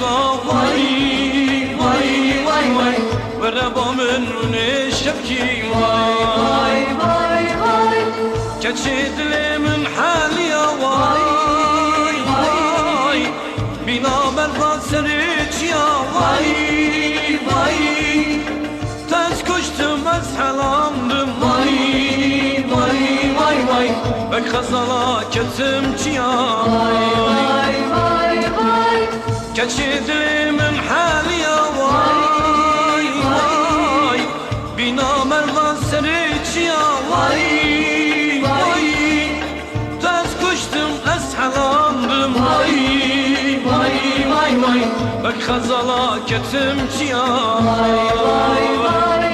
عشقا وای وای وای وای وربا من رونه شبکی وای وای وای وای کچه دل من حالیا وای وای بینا برباد سرچیا وای وای تز کشتم از حلامدم وای وای وای وای بک خزالا کتم چیا وای كتشد لي من حالي يا واي واي بنا مرضى سريت يا واي واي تز كشتم از حلامدم واي واي واي واي بك خزالا كتم يا vay vay vay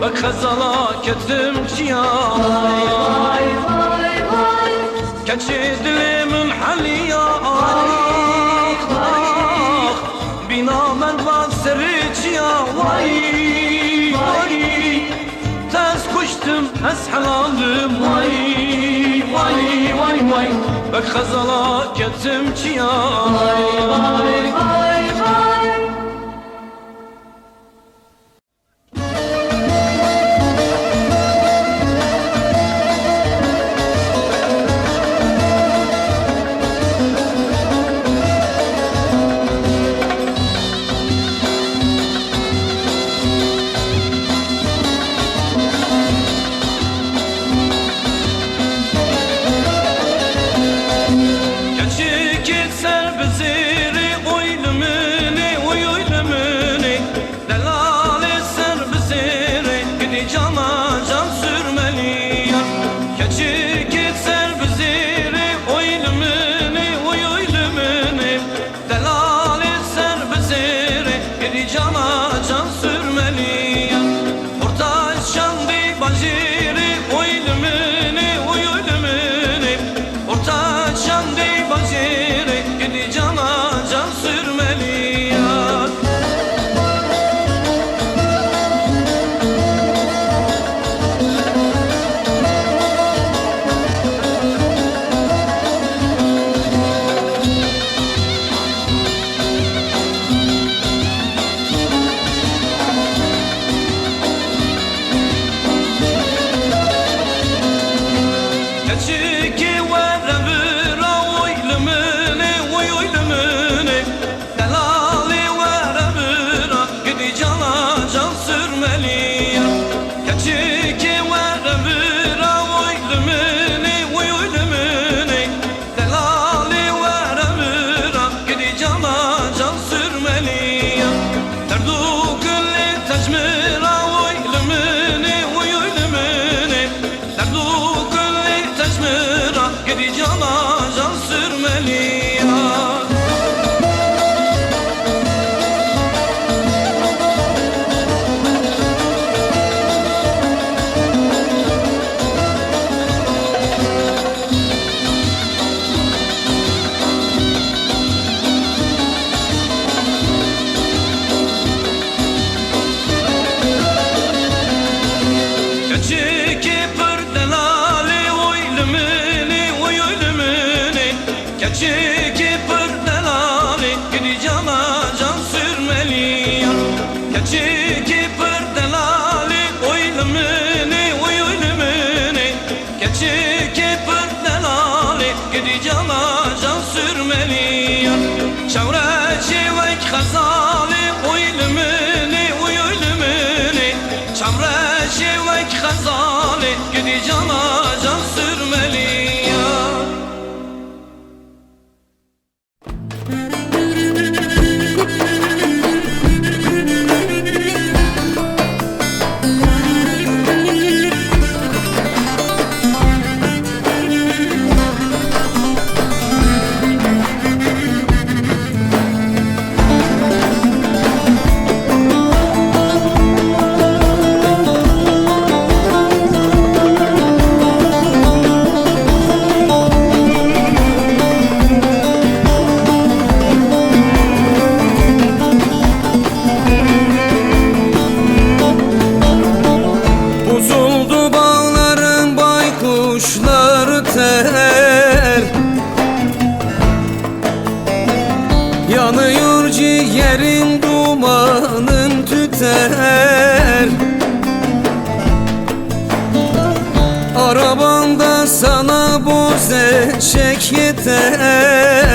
Bak hazala ketim ya helalım vay vay vay vay. Bak hazala ketim ya vay Keçiki pırdelali gidi cana keçiki perdelali oylumuni oy oylumuni keçiki perdelali gidi cana can sürmeli Şavreşi ve khazali oylumuni oy oylumuni Şavreşi ve khazali gidi cana baykuşları ter Yanıyor ciğerin dumanın tüter. Arabanda sana boz eşek yeter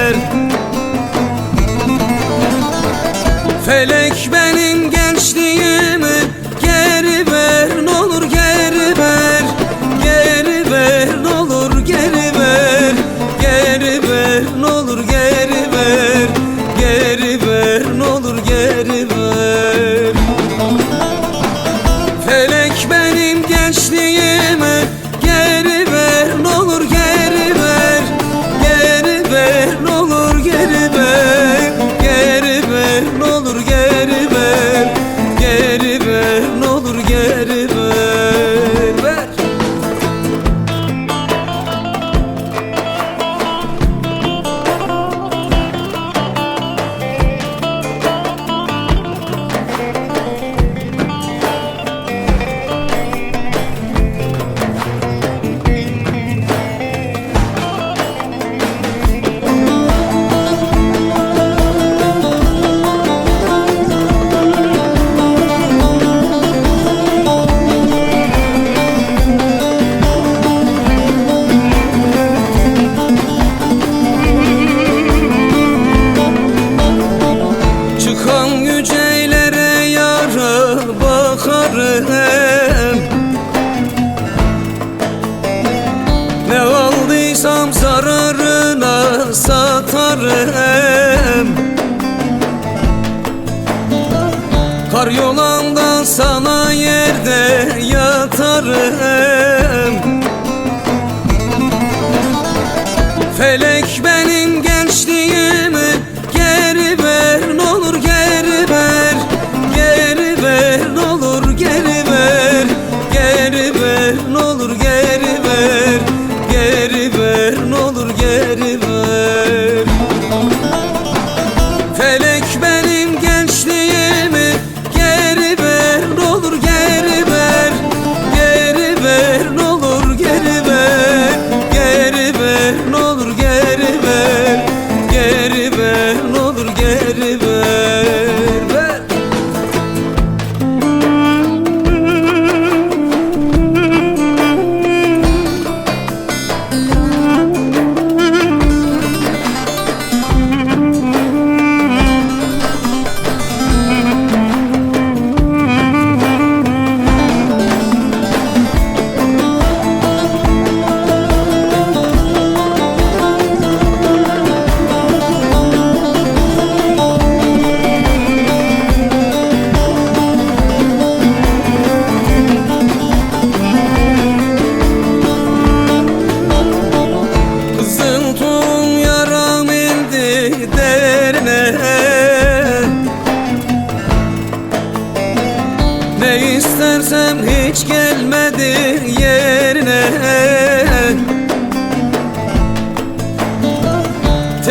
yatarım Felek benim gençliğimi geri ver ne olur geri ver. Geri ver ne olur geri ver. Geri ver ne olur geri ver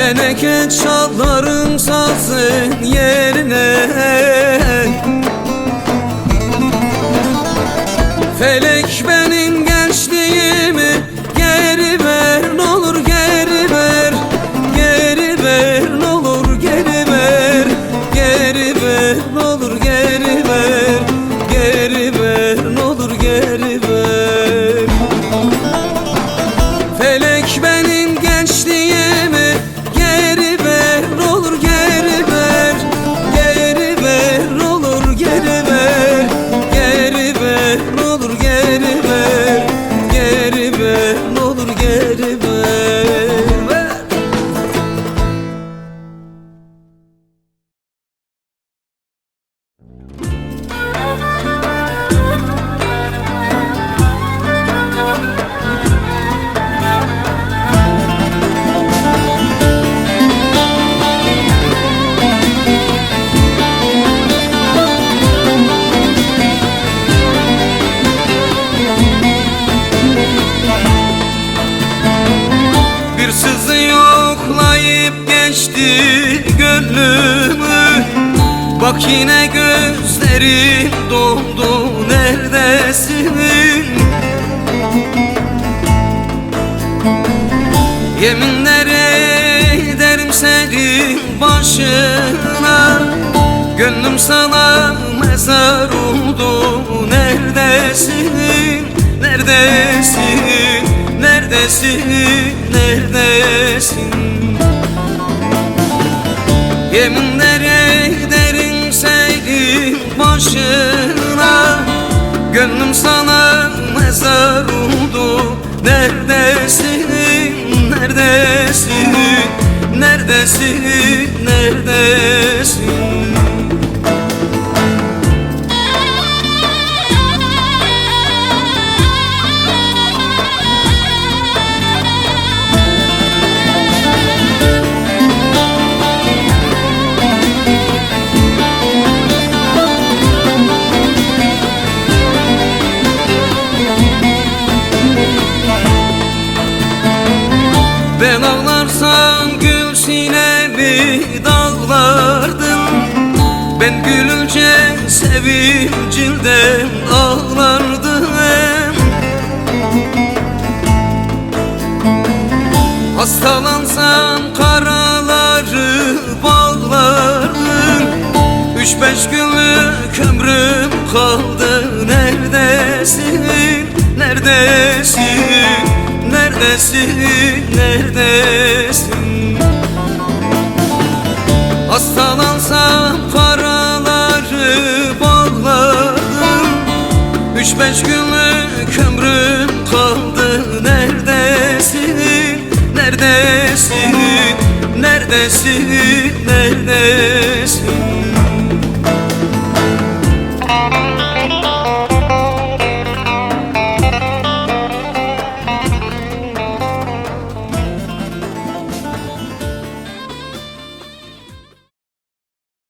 Teneke çalarım sazın yerine. Felek benim gençliğimi geri ver ne olur geri ver. Geri ver ne olur geri ver. Geri ver ne olur geri ver. Geri ver ne olur geri ver. Felek benim yine gözlerim doldu neredesin? Yeminler ederim senin başına. Gönlüm sana mezar oldu Neredesin, neredesin, neredesin, neredesin? Yeminler ederim başına. Gönlüm sana mezar oldu. Neredesin, neredesin, neredesin, neredesin Ben gülünce sevincimden ağlardım Hastalansam karaları bağlardım Üç beş günlük ömrüm kaldı. Neredesin, neredesin, neredesin, neredesin beş günlük ömrüm kaldı. Neredesin, neredesin, neredesin, neredesin